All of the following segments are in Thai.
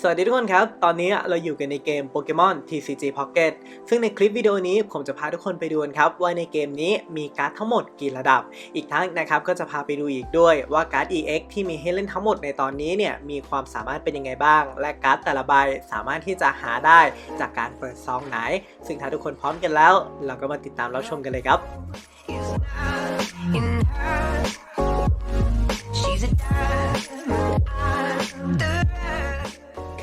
สวัสดีทุกคนครับ ตอนนี้เราอยู่กันในเกม Pokemon TCG Pocket ซึ่งในคลิปวิดีโอนี้ผมจะพาทุกคนไปดูนครับ ว่าในเกมนี้มีการ์ดทั้งหมดกี่ระดับ อีกทั้งนะครับก็จะพาไปดูอีกด้วยว่าการ์ด EX ที่มีให้เล่นทั้งหมดในตอนนี้เนี่ยมีความสามารถเป็นยังไงบ้าง และการ์ดแต่ละใบสามารถที่จะหาได้จากการเปิดซองไหน ซึ่งถ้าทุกคนพร้อมกันแล้ว เราก็มาติดตามรับชมกันเลยครับ She's a dime.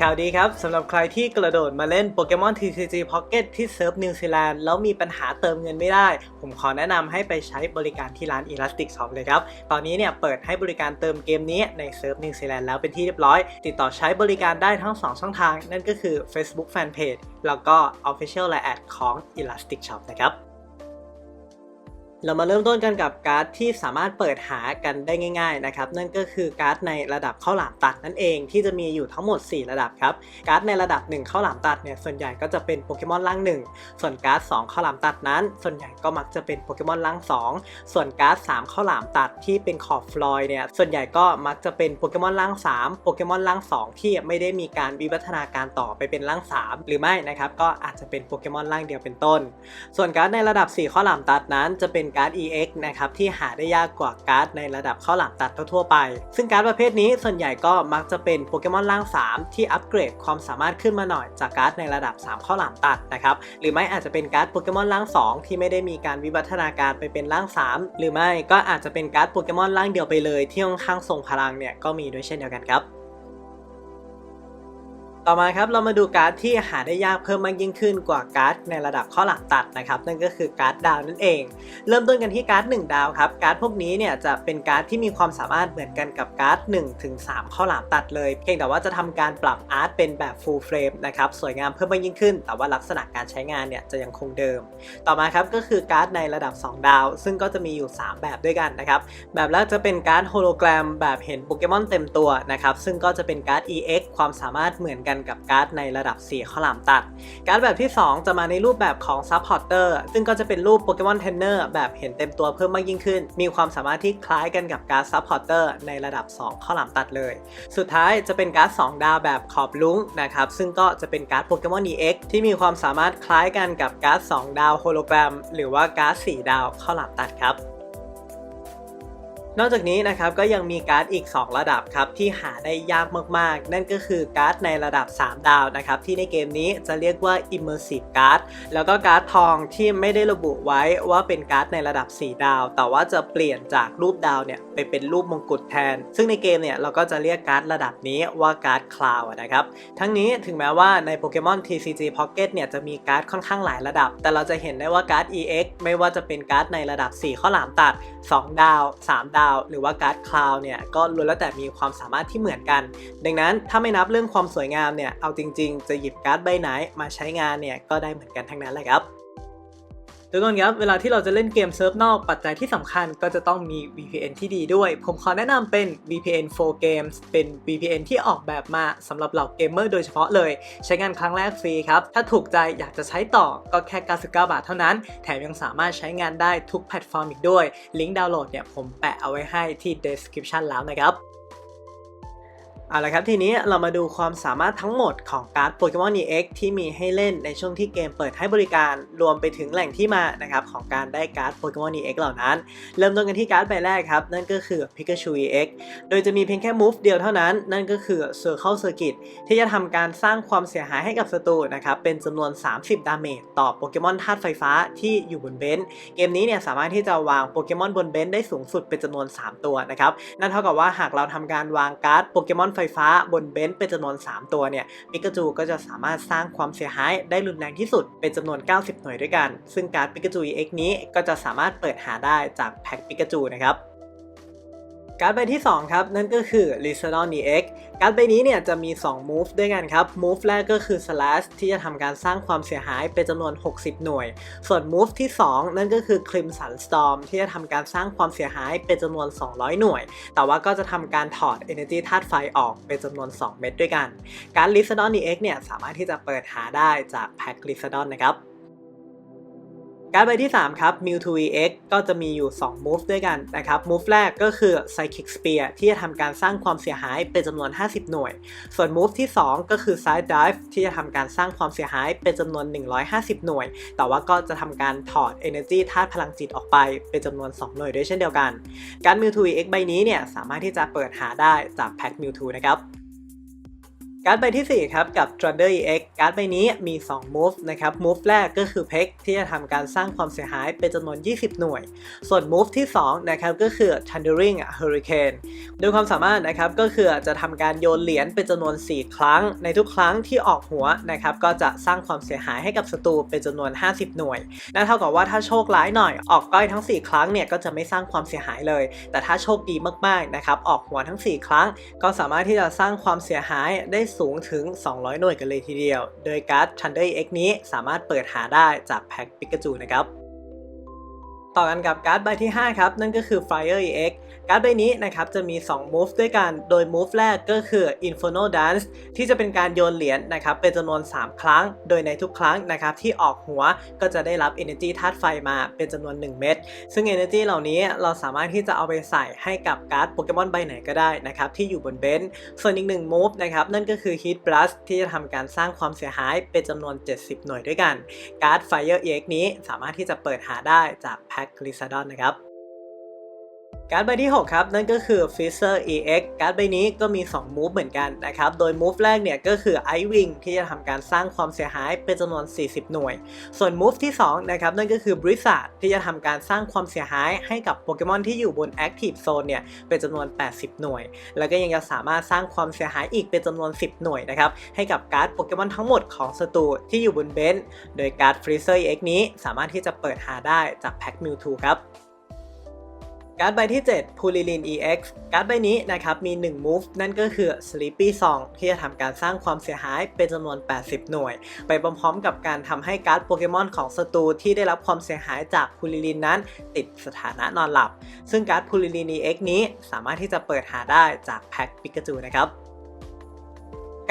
ข่าวดีครับสำหรับใครที่กระโดดมาเล่นโปเกมอน TCG Pocket ที่เซิร์ฟนิวซีแลนด์แล้วมีปัญหาเติมเงินไม่ได้ ผมขอแนะนำให้ไปใช้บริการที่ร้าน Elastic Shop เลยครับ ตอนนี้เนี่ยเปิดให้บริการเติมเกมนี้ในเซิร์ฟนิวซีแลนด์แล้วเป็นที่เรียบร้อย ติดต่อใช้บริการได้ทั้ง 2 ช่องทาง นั่นก็คือ Facebook Fanpage แล้วก็ Official Line Ad ของ Elastic Shop นะครับ เรามาเริ่มต้นกันกับการ์ดที่สามารถเปิดหากันได้ง่ายๆนะครับนั่นก็คือการ์ดในระดับข้าวหลามตัดนั่นเองที่จะมีอยู่ทั้งหมด 4 ระดับครับการ์ดในระดับ 1ข้าวหลามตัดเนี่ยส่วนใหญ่ก็จะเป็นโปเกมอนล่าง 1 ส่วนการ์ด2ข้าวหลามตัดนั้น ส่วนใหญ่ก็มักจะเป็นโปเกมอนล่าง 2 ส่วนการ์ด3ข้าวหลามตัดที่เป็นขอบฟลอยด์เนี่ยส่วนใหญ่ก็มักจะเป็นโปเกมอนล่าง 3 โปเกมอนล่าง 2 ที่ไม่ได้มีการวิวัฒนาการต่อไปเป็นล่าง 3 หรือไม่นะครับก็อาจจะเป็นโปเกมอนล่างเดียวเป็นต้น ส่วนการ์ดในระดับ 4ข้อหลามตัดนั้นจะเป็นการ์ด EX นะครับที่หาได้ยากกว่าการ์ดในระดับข้อหลามตัดทั่วๆไป ซึ่งการ์ดประเภทนี้ส่วนใหญ่ก็มักจะเป็นโปเกมอนล่าง 3 ที่อัปเกรดความสามารถขึ้นมาหน่อยจากการ์ดในระดับ 3 ข้อหลามตัดนะครับหรือไม่อาจจะเป็นการ์ดโปเกมอนล่าง 2 ที่ไม่ได้มีการวิวัฒนาการไปเป็นล่าง 3 หรือไม่ก็อาจจะเป็นการ์ดโปเกมอนล่างเดียวไปเลยที่ค่อนข้างทรงพลังเนี่ยก็มีด้วยเช่นเดียวกันครับ ต่อมาครับเรามาดูการ์ดที่หาได้ยากเพิ่มมากยิ่งขึ้นกว่าการ์ดในระดับข้อหลังตัดนะครับนั่นก็คือการ์ดดาวนั่นเอง เริ่มต้นกันที่การ์ด1ดาวครับการ์ดพวกนี้เนี่ยจะเป็นการ์ดที่มีความสามารถเหมือนกันกับการ์ด1ถึง3ข้อหลามตัดเลย เพียงแต่ว่าจะทำการปรับอาร์ตเป็นแบบ full frame นะครับสวยงามเพิ่มมากยิ่งขึ้น แต่ว่าลักษณะการใช้งานเนี่ยจะยังคงเดิม ต่อมาครับก็คือการ์ดในระดับ 2 ดาว ซึ่งก็จะมีอยู่ 3 แบบด้วยกันนะครับแบบแรกจะเป็นการ์ดโฮโลแกรมแบบเห็นโปเกมอนเต็มตัวนะครับซึ่งก็จะเป็นการ์ด EX ความสามารถเหมือนกันกับการ์ดในระดับ 4 ข้อหลามตัด การ์ดแบบที่ 2 จะมาในรูปแบบของ Supporter ซึ่งก็จะเป็นรูปโปเกมอนเทรนเนอร์แบบเห็นเต็มตัวเพิ่มมากยิ่งขึ้น มีความสามารถที่คล้ายกันกับการ์ด Supporter ในระดับ 2 ข้อหลามตัดเลย สุดท้ายจะเป็นการ์ด2ดาวแบบขอบลุ้งนะครับซึ่งก็จะเป็นการ์ดโปเกมอน EX ที่มีความสามารถคล้ายกันกับการ์ด2ดาวโฮโลแกรมหรือว่าการ์ด4ดาวข้อหลามตัดครับ นอกจากนี้นะครับก็ยังมีการ์ดอีก 2 ระดับครับที่หาได้ยากมากๆ นั่นก็คือการ์ดในระดับ 3 ดาวนะครับที่ในเกมนี้จะเรียกว่า Immersive Card แล้วก็การ์ดทองที่ไม่ได้ระบุไว้ว่าเป็นการ์ดในระดับ 4 ดาว แต่ว่าจะเปลี่ยนจากรูปดาวเนี่ยไปเป็นรูปมงกุฎแทน ซึ่งในเกมเนี่ยเราก็จะเรียกการ์ดระดับนี้ว่าการ์ดคลาวนะครับทั้งนี้ถึงแม้ว่าในโปเกมอน TCG Pocket เนี่ยจะมีการ์ดค่อนข้างหลายระดับ แต่เราจะเห็นได้ว่าการ์ด EX ไม่ว่าจะเป็นการ์ดในระดับ 4 ข้อหลามตัด 2 ดาว 3 ดาวหรือว่าการ์ดคลาวเนี่ยก็ล้วนแล้วแต่มีความสามารถที่เหมือนกัน ดังนั้นถ้าไม่นับเรื่องความสวยงามเนี่ยเอาจริง ๆ จะหยิบการ์ดใบไหนมาใช้งานเนี่ยก็ได้เหมือนกันทั้งนั้นแหละครับ ทุกคนครับเวลาที่เราจะเล่นเกมเซิร์ฟนอกปัจจัยที่สำคัญก็จะต้องมี VPN ที่ดีด้วย ผมขอแนะนำเป็น VPN 4 Games เป็น VPN ที่ออกแบบมาสำหรับเหล่าเกมเมอร์โดยเฉพาะเลย ใช้งานครั้งแรกฟรีครับ ถ้าถูกใจอยากจะใช้ต่อก็แค่ 99 บาทเท่านั้น แถมยังสามารถใช้งานได้ทุกแพลตฟอร์มอีกด้วย ลิงก์ดาวน์โหลดเนี่ยผมแปะเอาไว้ให้ที่ description แล้วนะครับ เอาละครับทีนี้เรามาดูความสามารถทั้งหมดของการ์ดโปเกมอน EX ที่มีให้เล่นในช่วงที่เกมเปิดให้บริการรวมไปถึงแหล่งที่มานะครับของการได้การ์ดโปเกมอน EX เหล่านั้น เริ่มต้นกันที่การ์ดใบแรกครับนั่นก็คือ Pikachu EX โดยจะมีเพียงแค่ move เดียวเท่านั้น นั่นก็คือ Circle Circuit ที่จะทำการสร้างความเสียหายให้กับศัตรูนะครับเป็นจำนวน 30 ดาเมจต่อโปเกมอนธาตุไฟฟ้าที่อยู่บนเบนซ์เกมนี้เนี่ยสามารถที่จะวางโปเกมอนบนเบนซ์ได้สูงสุดเป็นจำนวน 3 ตัวนะครับนั่นเท่ากับว่าหากเราทำการวางการ์ดโปเกมอนไฟฟ้าบนเบนซ์เป็นจำนวน 3 ตัวเนี่ยปิกาจูก็จะสามารถสร้างความเสียหายได้รุนแรงที่สุดเป็นจำนวน 90 หน่วยด้วยกัน ซึ่งการ์ดปิกาจู EX นี้ก็จะสามารถเปิดหาได้จากแพ็คปิกาจูนะครับ การ์ดใบที่ 2 ครับ นั่นก็คือ l i s a d o n EX การ์ดใบนี้เนี่ยจะมี 2 move ด้วยกันครับ move แรกก็คือ slash ที่จะทำการสร้างความเสียหายเป็นจำนวน 60 หน่วย ส่วน move ที่ 2 นั่นก็คือ Crimson Storm ที่จะทำการสร้างความเสียหายเป็นจำนวน 200 หน่วย แต่ว่าก็จะทำการถอด energy ธาตุไฟออกเป็นจำนวน 2 เม็ดด้วยกัน การ์ด l i s a d o n EX เนี่ยสามารถที่จะเปิดหาได้จากแพ็ค l i s a d o n นะครับ การ์ดใบที่ 3 ครับ Mewtwo EX ก็จะมีอยู่ 2 move ด้วยกันนะครับ move แรกก็คือ Psychic Spear ที่จะทำการสร้างความเสียหายเป็นจำนวน 50 หน่วย ส่วน move ที่ 2 ก็คือ Side Dive ที่จะทำการสร้างความเสียหายเป็นจำนวน 150 หน่วย แต่ว่าก็จะทำการถอด Energy ธาตุพลังจิตออกไปเป็นจำนวน 2 หน่วยด้วยเช่นเดียวกัน การ์ด Mewtwo EX ใบนี้เนี่ยสามารถที่จะเปิดหาได้จากแพ็ค Mewtwo นะครับ การ์ดใบที่ 4 ครับ กับ Thunder EX การ์ดใบนี้มี 2 move นะครับ move แรกก็คือ p e c ที่จะทำการสร้างความเสียหายเป็นจำนวน 20 หน่วย ส่วน move ที่ 2 นะครับก็คือ Thundering Hurricane โดยความสามารถนะครับก็คือจะทำการโยนเหรียญเป็นจำนวน 4 ครั้ง ในทุกครั้งที่ออกหัวนะครับก็จะสร้างความเสียหายให้กับศัตรูเป็นจำนวน 50 หน่วยนั่นเท่ากับว่าถ้าโชคร้ายหน่อยออกก้อยทั้ง 4 ครั้งเนี่ยก็จะไม่สร้างความเสียหายเลย แต่ถ้าโชคดีมากๆนะครับออกหัวทั้ง 4 ครั้ง ก็สามารถที่จะสร้างความเสียหายได้สูงถึง 200 หน่วยกันเลยทีเดียว โดยการ์ด Thunder X นี้สามารถเปิดหาได้จากแพ็คปิกาจูนะครับ ต่อกันกับการ์ดใบที่ 5 ครับ นั่นก็คือ Fire EX การ์ดใบนี้นะครับจะมี 2 move ด้วยกัน โดย move แรกก็คือ Inferno Dance ที่จะเป็นการโยนเหรียญนะครับเป็นจำนวน 3 ครั้ง โดยในทุกครั้งนะครับที่ออกหัวก็จะได้รับ Energy ธาตุไฟมาเป็นจำนวน 1 เม็ด ซึ่ง Energy เหล่านี้เราสามารถที่จะเอาไปใส่ให้กับการ์ดโปเกมอนใบไหนก็ได้นะครับที่อยู่บนเบนช์ ส่วนอีกหนึ่ง move นะครับนั่นก็คือ Heat Blast ที่จะทำการสร้างความเสียหายเป็นจำนวน 70 หน่วยด้วยกัน การ์ด Fire EX นี้สามารถที่จะเปิดหาได้จากแพ็แอคกลิซาดอนนะครับ การ์ดใบที่ 6 ครับ นั่นก็คือ Freezer EX การ์ดใบนี้ก็มี2 move เหมือนกันนะครับ โดย move แรกเนี่ยก็คือ Ice Wing ที่จะทำการสร้างความเสียหายเป็นจำนวน 40 หน่วย ส่วน move ที่2นะครับนั่นก็คือ Blizzard ที่จะทำการสร้างความเสียหายให้กับโปเกมอนที่อยู่บน Active Zone เนี่ยเป็นจำนวน 80 หน่วย แล้วก็ยังจะสามารถสร้างความเสียหายอีกเป็นจำนวน 10 หน่วยนะครับให้กับการ์ดโปเกมอนทั้งหมดของศัตรูที่อยู่บนเบนช์โดยการ์ด Freezer EX นี้สามารถที่จะเปิดหาได้จากแพ็ค Mewtwo ครับ การ์ดใบที่ 7 p u l i l i n EX การ์ดใบนี้นะครับมี 1 move นั่นก็คือ Sleepy Song ที่จะทำการสร้างความเสียหายเป็นจำนวน 80 หน่วย ไปพร้อมๆกับการทำให้การ์ดโปเกมอนของศัตรูที่ได้รับความเสียหายจาก p u l i l i n นั้น ติดสถานะนอนหลับ ซึ่งการ์ด p u l i l i n EX นี้สามารถที่จะเปิดหาได้จากแพ็คปิกาจูนะครับ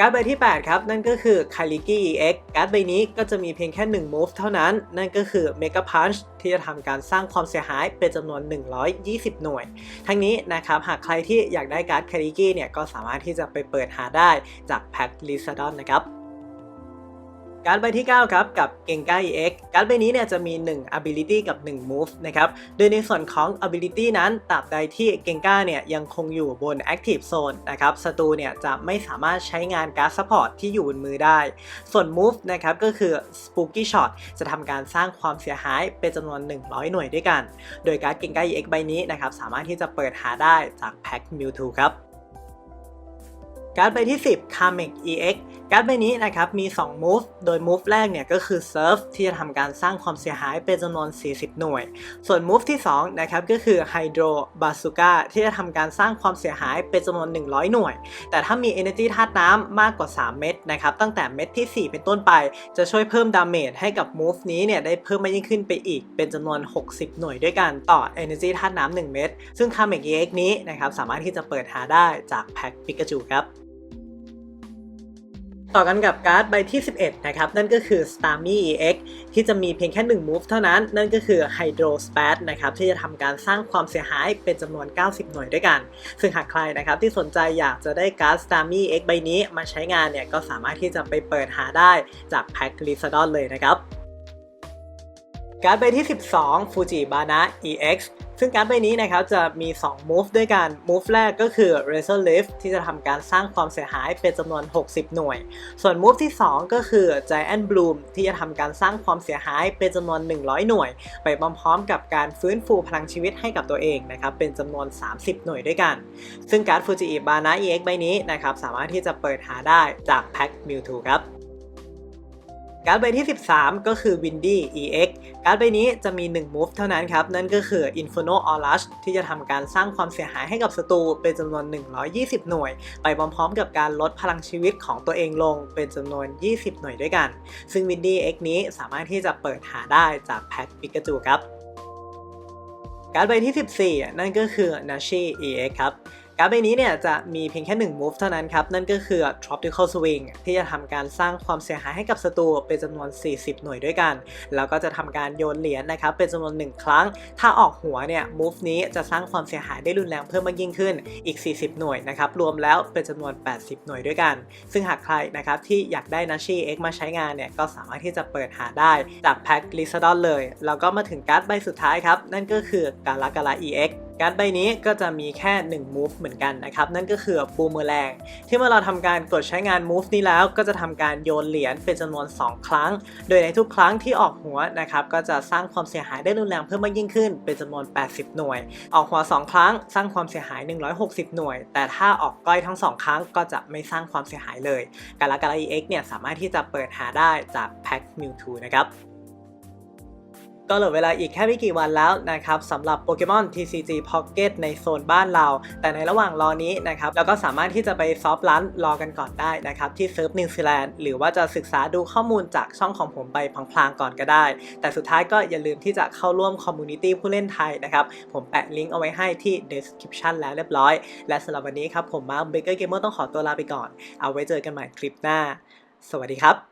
การ์ดใบที่ 8 ครับ นั่นก็คือ k a l i g i EX การ์ดใบนี้ก็จะมีเพียงแค่ 1 move เท่านั้น นั่นก็คือ Mega Punch ที่จะทำการสร้างความเสียหายเป็นจำนวน 120 หน่วย ทั้งนี้นะครับ หากใครที่อยากได้การ์ด k a l i g i เนี่ยก็สามารถที่จะไปเปิดหาได้จากแพ็ค l i s a d o n นะครับ การ์ดใบที่ 9 ครับ กับเก n งก้า EX การ์ดใบนี้เนี่ยจะมี 1 ability กับ 1 move นะครับ โดยในส่วนของ ability นั้นตราบใดที่เก n งก้าเนี่ยยังคงอยู่บน active zone นะครับศัตรูเนี่ยจะไม่สามารถใช้งานการ์ด support ที่อยู่บนมือได้ ส่วน move นะครับก็คือ spooky shot จะทำการสร้างความเสียหายเป็นจำนวน 100 หน่วยด้วยกัน โดยการ์ดเก n งก้า EX ใบนี้นะครับสามารถที่จะเปิดหาได้จากแพ็ค Mewtwo ครับการ์ดใบที่ 10 Kamek EX การ์ดใบนี้นะครับมี 2 move โดย move แรกเนี่ยก็คือ Surf ที่จะทำการสร้างความเสียหายเป็นจำนวน 40 หน่วย ส่วน move ที่2นะครับก็คือ Hydro Bazooka ที่จะทำการสร้างความเสียหายเป็นจำนวน 100 หน่วย แต่ถ้ามี Energy ธาตุน้ำมากกว่า 3 เม็ดนะครับตั้งแต่เม็ดที่ 4 เป็นต้นไป จะช่วยเพิ่มดาเมจให้กับ move นี้เนี่ยได้เพิ่มมากยิ่งขึ้นไปอีกเป็นจำนวน 60 หน่วยด้วยกันต่อ Energy ธาตุน้ำ1เม็ดซึ่ง Kamek EX นี้นะครับสามารถที่จะเปิดหาได้จากแพ็คปิกาจูครับ ต่อกันกับการ์ดใบที่ 11 นะครับ นั่นก็คือ Starmie EX ที่จะมีเพียงแค่ 1 move เท่านั้น นั่นก็คือ Hydro Spat นะครับ ที่จะทำการสร้างความเสียหายเป็นจำนวน 90 หน่วยด้วยกัน ซึ่งหากใครนะครับที่สนใจอยากจะได้การ์ด Starmie EX ใบนี้มาใช้งานเนี่ย ก็สามารถที่จะไปเปิดหาได้จากแพ็ค l i s a d o n เลยนะครับ การ์ดใบที่ 12 Fujibana EX ซึ่งการ์ดใบนี้นะครับจะมี 2 move ด้วยกัน move แรกก็คือ Razor Lift ที่จะทำการสร้างความเสียหายเป็นจำนวน 60 หน่วย ส่วน move ที่ 2 ก็คือ Giant Bloom ที่จะทำการสร้างความเสียหายเป็นจำนวน 100 หน่วย ไปพร้อมๆ กับการฟื้นฟูพลังชีวิตให้กับตัวเองนะครับเป็นจำนวน 30 หน่วยด้วยกัน ซึ่งการ์ด Fujibana EX ใบนี้นะครับสามารถที่จะเปิดหาได้จากแพ็ค Mewtwo ครับ การ์ดใบที่ 13 ก็คือ Windy EX การ์ดใบนี้จะมี 1 move เท่านั้นครับ นั่นก็คือ Inferno Aurash ที่จะทำการสร้างความเสียหายให้กับศัตรูเป็นจำนวน 120 หน่วย ไปพร้อมๆ กับการลดพลังชีวิตของตัวเองลงเป็นจำนวน 20 หน่วยด้วยกัน ซึ่ง Windy EX นี้สามารถที่จะเปิดหาได้จากแพ็คปิกาจูครับการ์ดใบที่ 14 นั่นก็คือ Nashi EX ครับ ร์การ์ดใบนี้เนี่ยจะมีเพียงแค่ 1 move เท่านั้นครับ นั่นก็คือ tropical swing ที่จะทำการสร้างความเสียหายให้กับศัตรูเป็นจำนวน 40 หน่วยด้วยกัน แล้วก็จะทำการโยนเหรียญนะครับเป็นจำนวน 1 ครั้ง ถ้าออกหัวเนี่ย move นี้จะสร้างความเสียหายได้รุนแรงเพิ่มมากยิ่งขึ้นอีก 40 หน่วยนะครับรวมแล้วเป็นจำนวน 80 หน่วยด้วยกัน ซึ่งหากใครนะครับที่อยากได้นาชี X มาใช้งานเนี่ยก็สามารถที่จะเปิดหาได้จากแพ็คลิซดอนเลยแล้วก็มาถึงการ์ดใบสุดท้ายครับนั่นก็คือการากาลา EX การ์ดใบนี้ก็จะมีแค่ 1 move เหมือนกันนะครับ นั่นก็คือบูมเมอแรง ที่เมื่อเราทำการกดใช้งาน move นี้แล้ว ก็จะทำการโยนเหรียญเป็นจำนวน 2 ครั้ง โดยในทุกครั้งที่ออกหัวนะครับก็จะสร้างความเสียหายได้รุนแรงเพิ่มมากยิ่งขึ้น เป็นจำนวน 80 หน่วย ออกหัว 2 ครั้ง สร้างความเสียหาย 160 หน่วย แต่ถ้าออกก้อยทั้ง 2 ครั้งก็จะไม่สร้างความเสียหายเลย กาลากาลา EX เนี่ยสามารถที่จะเปิดหาได้จากแพ็ค Mewtwo นะครับ ก็เหลือเวลาอีกแค่ไม่กี่วันแล้วนะครับสำหรับโปเกมอน TCG Pocket ในโซนบ้านเรา แต่ในระหว่างรอนี้นะครับเราก็สามารถที่จะไปซอฟต์ลันรอกันก่อนได้นะครับที่เซิร์ฟนิวซีแลนด์หรือว่าจะศึกษาดูข้อมูลจากช่องของผมไปพลางๆก่อนก็ได้ แต่สุดท้ายก็อย่าลืมที่จะเข้าร่วมคอมมูนิตี้ผู้เล่นไทยนะครับผมแปะลิงก์เอาไว้ให้ที่ description แล้วเรียบร้อย และสำหรับวันนี้ครับผมมาร์คเบเกอร์เกมเมอร์ต้องขอตัวลาไปก่อน เอาไว้เจอกันใหม่คลิปหน้า สวัสดีครับ